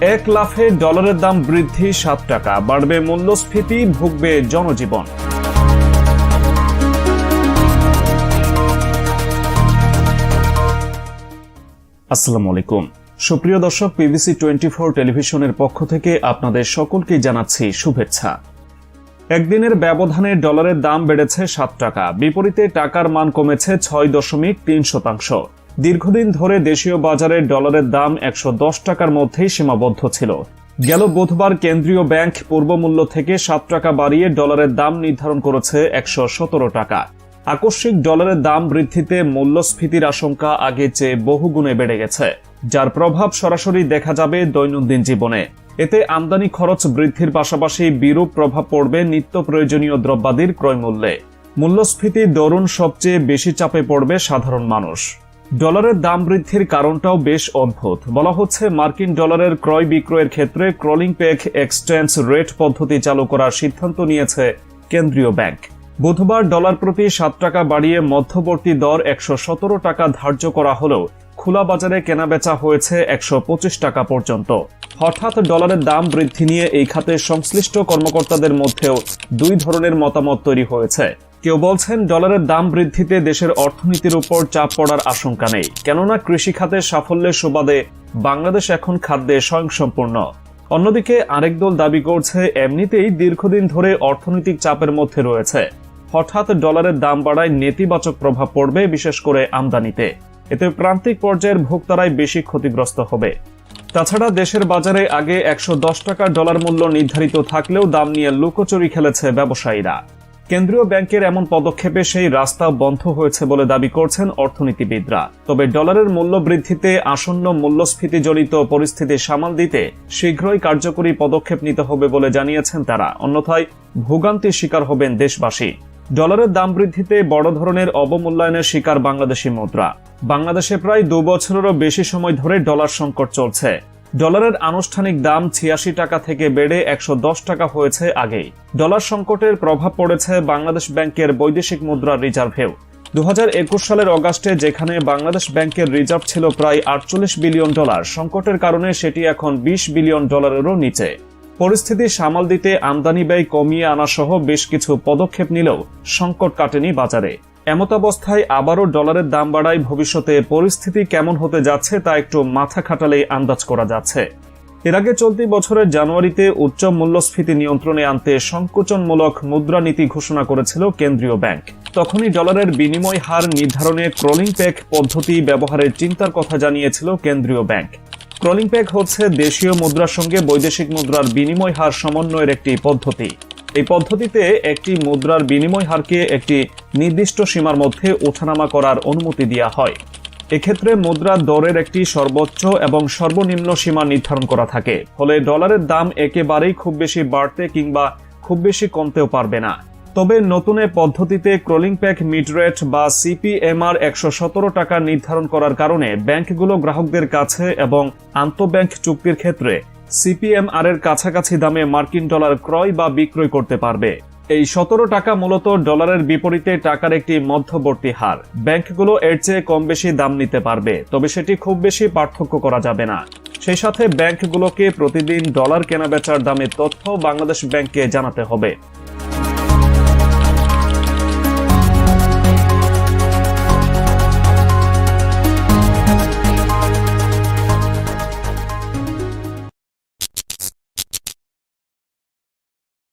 এক লাফে ডলারের দাম বৃদ্ধি সাত টাকা, বাড়বে মূল্যস্ফীতি, ভুগবে জনজীবন। আসসালামু আলাইকুম। সুপ্রিয় দর্শক পিবিসি টোয়েন্টি ফোর টেলিভিশনের পক্ষ থেকে আপনাদের সকলকে জানাচ্ছি শুভেচ্ছা। একদিনের ব্যবধানে ডলারের দাম বেড়েছে সাত টাকা, বিপরীতে টাকার মান কমেছে ছয় দশমিক তিন শতাংশ। দীর্ঘদিন ধরে দেশীয় বাজারে ডলারের দাম একশো দশ টাকার মধ্যেই সীমাবদ্ধ ছিল। গেল বুধবার কেন্দ্রীয় ব্যাংক পূর্বমূল্য থেকে সাত টাকা বাড়িয়ে ডলারের দাম নির্ধারণ করেছে একশো সতেরো টাকা। আকস্মিক ডলারের দাম বৃদ্ধিতে মূল্যস্ফীতির আশঙ্কা আগে চেয়ে বহুগুণে বেড়ে গেছে, যার প্রভাব সরাসরি দেখা যাবে দৈনন্দিন জীবনে। এতে আমদানি খরচ বৃদ্ধির পাশাপাশি বিরূপ প্রভাব পড়বে নিত্য প্রয়োজনীয় দ্রব্যাদির ক্রয়মূল্যে। মূল্যস্ফীতি দরুন সবচেয়ে বেশি চাপে পড়বে সাধারণ মানুষ। ডলারের দাম বৃদ্ধির কারণটাও বেশ অদ্ভুত। বলা হচ্ছে মার্কিন ডলারের ক্রয় বিক্রয়ের ক্ষেত্রে ক্রলিং পেক এক্সচেঞ্জ রেট পদ্ধতি চালু করার সিদ্ধান্ত নিয়েছে কেন্দ্রীয় ব্যাংক। বুধবার ডলার প্রতি সাত টাকা বাড়িয়ে মধ্যবর্তী দর একশো সতেরো টাকা ধার্য করা হলেও খোলা বাজারে কেনাবেচা হয়েছে একশো পঁচিশ টাকা পর্যন্ত। হঠাৎ ডলারের দাম বৃদ্ধি নিয়ে এই খাতে সংশ্লিষ্ট কর্মকর্তাদের মধ্যেও দুই ধরনের মতামত তৈরি হয়েছে। কেউ বলছেন ডলারের দাম বৃদ্ধিতে দেশের অর্থনীতির উপর চাপ পড়ার আশঙ্কা নেই। কেননা কৃষি খাতের সাফল্যের সুবাদে বাংলাদেশ এখন খাদ্যে স্বয়ংসম্পূর্ণ। অন্যদিকে আরেক দল দাবি করছে, এমনিতেই দীর্ঘদিন ধরে অর্থনৈতিক চাপের মধ্যে রয়েছে। হঠাৎ ডলারের দাম বাড়ায় নেতিবাচক প্রভাব পড়বে, বিশেষ করে আমদানিতে। এতে প্রান্তিক পর্যায়ের ভোক্তারাই বেশি ক্ষতিগ্রস্ত হবে। তাছাড়া দেশের বাজারে আগে একশো দশ টাকা ডলার মূল্য নির্ধারিত থাকলেও দাম নিয়ে লুকোচুরি খেলেছে ব্যবসায়ীরা। কেন্দ্রীয় ব্যাংকের এমন পদক্ষেপে সেই রাস্তা বন্ধ হয়েছে বলে দাবি করছেন অর্থনীতিবিদরা। তবে ডলারের মূল্য বৃদ্ধিতে আসন্ন মূল্যস্ফীতি জনিত পরিস্থিতি সামাল দিতে শীঘ্রই কার্যকরী পদক্ষেপ নিতে হবে বলে জানিয়েছেন তারা। অন্যথায় ভোগান্তির শিকার হবেন দেশবাসী। ডলারের দাম বৃদ্ধিতে বড় ধরনের অবমূল্যায়নের শিকার বাংলাদেশি মুদ্রা। বাংলাদেশে প্রায় দু বছরেরও বেশি সময় ধরে ডলার সংকট চলছে। ডলারের আনুষ্ঠানিক দাম ছিয়াশি টাকা থেকে বেড়ে একশো দশ টাকা হয়েছে আগেই। ডলার সংকটের প্রভাব পড়েছে বাংলাদেশ ব্যাংকের বৈদেশিক মুদ্রার রিজার্ভেও। দু হাজার একুশ সালের অগাস্টে যেখানে বাংলাদেশ ব্যাংকের রিজার্ভ ছিল প্রায় আটচল্লিশ বিলিয়ন ডলার, সংকটের কারণে সেটি এখন বিশ বিলিয়ন ডলারেরও নিচে। পরিস্থিতি সামাল দিতে আমদানি ব্যয় কমিয়ে আনা সহ বেশ কিছু পদক্ষেপ নিলেও সংকট কাটেনি বাজারে। এমতাবস্থায় আবারও ডলারের দাম বাড়ায় ভবিষ্যতে পরিস্থিতি কেমন হতে যাচ্ছে তা একটু মাথা খাটালেই আন্দাজ করা যাচ্ছে। এর আগে চলতি বছরের জানুয়ারিতে উচ্চ মূল্যস্ফীতি নিয়ন্ত্রণে আনতে সংকোচনমূলক মুদ্রানীতি ঘোষণা করেছিল কেন্দ্রীয় ব্যাংক। তখনই ডলারের বিনিময় হার নির্ধারণে ক্রলিং প্যাক পদ্ধতি ব্যবহারের চিন্তার কথা জানিয়েছিল কেন্দ্রীয় ব্যাংক। ক্রলিং প্যাক হচ্ছে দেশীয় মুদ্রার সঙ্গে বৈদেশিক মুদ্রার বিনিময় হার সমন্বয়ের একটি পদ্ধতি। এই পদ্ধতিতে একটি মুদ্রার বিনিময় হারকে একটি নির্দিষ্ট সীমার মধ্যে ওঠানামা করার অনুমতি দেওয়া হয়। এক্ষেত্রে মুদ্রার দরের একটি সর্বোচ্চ এবং সর্বনিম্ন সীমা নির্ধারণ করা থাকে। ফলে ডলারের দাম একেবারেই খুব বেশি বাড়তে কিংবা খুব বেশি কমতেও পারবে না। তবে নতুন এ পদ্ধতিতে ক্রলিং প্যাক মিড রেট বা সিপিএমআর একশো সতেরো টাকা নির্ধারণ করার কারণে ব্যাংকগুলো গ্রাহকদের কাছে এবং আন্তঃব্যাংক চুক্তির ক্ষেত্রে সিপিএমআর এর কাছাকাছি দামে মার্কিন ডলার ক্রয় বা বিক্রয় করতে পারবে। এই সতেরো টাকা মূলত ডলারের বিপরীতে টাকার একটি মধ্যবর্তী হার। ব্যাংকগুলো এর চেয়ে কম বেশি দাম নিতে পারবে, তবে সেটি খুব বেশি পার্থক্য করা যাবে না। সেই সাথে ব্যাংকগুলোকে প্রতিদিন ডলার কেনাবেচার দামে তথ্য বাংলাদেশ ব্যাংককে জানাতে হবে।